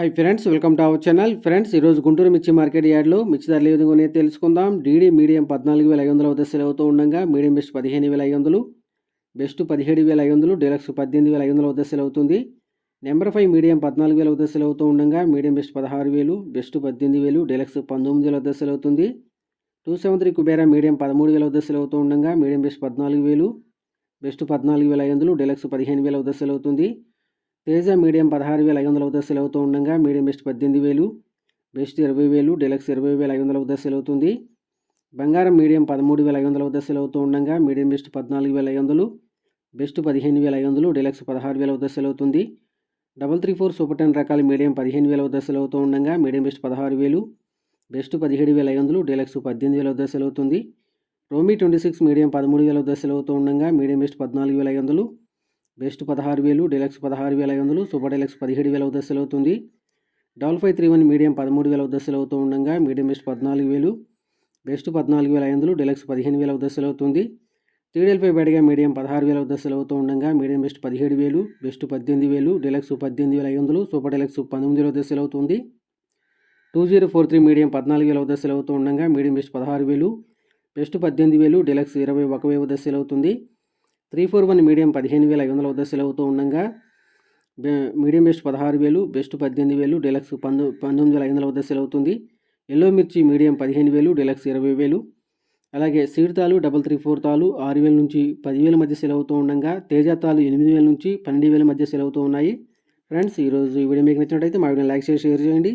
Hi friends welcome to our channel friends ఈరోజు గుంటూరు మిర్చి market యార్డ్లో మిర్చి ధరలు ఏ విధంగా ఉన్నాయో తెలుసుకుందాం డీడీ మీడియం పద్నాలుగు వేల ఐదు వందల వద్ద సెల్ అవుతూ ఉండగా మీడియం బెస్ట్ పదిహేను వేల ఐదు వందలు బెస్ట్ పదిహేడు వేల ఐదు వందలు డీలక్స్ పద్దెనిమిది వేల ఐదు వందల వద్ద సెల్ అవుతుంది నెంబర్ ఫైవ్ మీడియం పద్నాలుగు వేల వద్ద సెల్ అవుతూ ఉండగా మీడియం బెస్ట్ పదహారు వేలు బెస్ట్ పద్దెనిమిది వేలు డీలక్స్ పంతొమ్మిది వేల వద్ద సెల్ అవుతుంది two seven three Kubera medium పదమూడు వేల వద్ద సెల్ అవుతూ ఉండగా మీడియం బెస్ట్ పద్నాలుగు వేలు బెస్ట్ పద్నాలుగు వేల ఐదు వందలు డీలక్స్ పదిహేను వేల వద్ద సెల్ అవుతుంది తేజ మీడియం పదహారు వేల ఐదు వందల వద్ద సెల్ అవుతూ ఉండగా మీడియం బెస్ట్ పద్దెనిమిది వేలు బెస్ట్ ఇరవై వేలు డెలక్స్ ఇరవై వేల ఐదు వందల వద్ద సెల్ అవుతుంది బంగారం మీడియం పదమూడు వేల ఐదు వందల వద్ద సెల్ అవుతూ ఉండగా మీడియం బెస్ట్ పద్నాలుగు వేల ఐదు వందలు బెస్ట్ పదిహేను వేల ఐదు వందలు డెలక్స్ పదహారు వేల వద్ద సెల్ అవుతుంది double three four super ten రకాల మీడియం పదిహేను వేల వద్ద సెల్ అవుతూ ఉండగా మీడియం బెస్ట్ పదహారు వేలు బెస్ట్ పదిహేడు వేల ఐదు వందలు డీలక్స్ పద్దెనిమిది వేల వద్ద సెల్ అవుతుంది రోమీ ట్వంటీ సిక్స్ మీడియం పదమూడు వేల వద్ద సెల్ అవుతూ ఉండగా మీడియం బెస్ట్ పద్నాలుగు వేల ఐదు వందలు బెస్ట్ పదహారు వేలు డీలక్స్ పదహారు వేల ఐదు వందలు సూపర్ డీలక్స్ పదిహేడు వేల దశలు అవుతుంది. Double five three one medium పదమూడు వేల దశలు అవుతూ ఉండగా మీడియం బెస్ట్ పద్నాలుగు వేలు బెస్ట్ పద్నాలుగు వేల ఐదు వందలు డీలక్స్ పదిహేను వేల దశలు అవుతుంది. త్రీ డెల్ ఫైవ్ బ్యాడ్గా మీడియం పదహారు వేల దశలు అవుతూ ఉండగా మీడియం బెస్ట్ పదిహేడు వేలు బెస్ట్ పద్దెనిమిది వేలు డీలక్స్ పద్దెనిమిది వేల ఐదు వందలు సూపర్ డీలక్స్ పంతొమ్మిది వేల దశలు అవుతుంది. Two zero four three medium పద్నాలుగు వేల దశలు అవుతూ ఉండగా మీడియం బెస్ట్ పదహారు వేలు బెస్ట్ పద్దెనిమిది వేలు డీలక్స్ ఇరవై ఒక వేల దశలు అవుతుంది. త్రీ ఫోర్ వన్ మీడియం పదిహేను వేల ఐదు వందల వద్ద సెల్ అవుతూ ఉండగా మీడియం బెస్ట్ పదహారు వేలు బెస్ట్ పద్దెనిమిది వేలు డీలక్స్ పంతొ పంతొమ్మిది వేల ఐదు వందల వద్ద సెల్ అవుతుంది ఎల్లో మిర్చి మీడియం పదిహేను వేలు డీలక్స్ ఇరవై వేలు. అలాగే సీడ్ తాలు డబల్ త్రీ ఫోర్ తాలు ఆరు వేల నుంచి పదివేల మధ్య సెల్ అవుతూ ఉండగా తేజ తాలు ఎనిమిది వేల నుంచి పన్నెండు వేల మధ్య సెల్ అవుతూ ఉన్నాయి. ఫ్రెండ్స్ ఈరోజు ఈ వీడియో మీకు నచ్చినట్టయితే మా వీడియో లైక్ చేసి షేర్ చేయండి.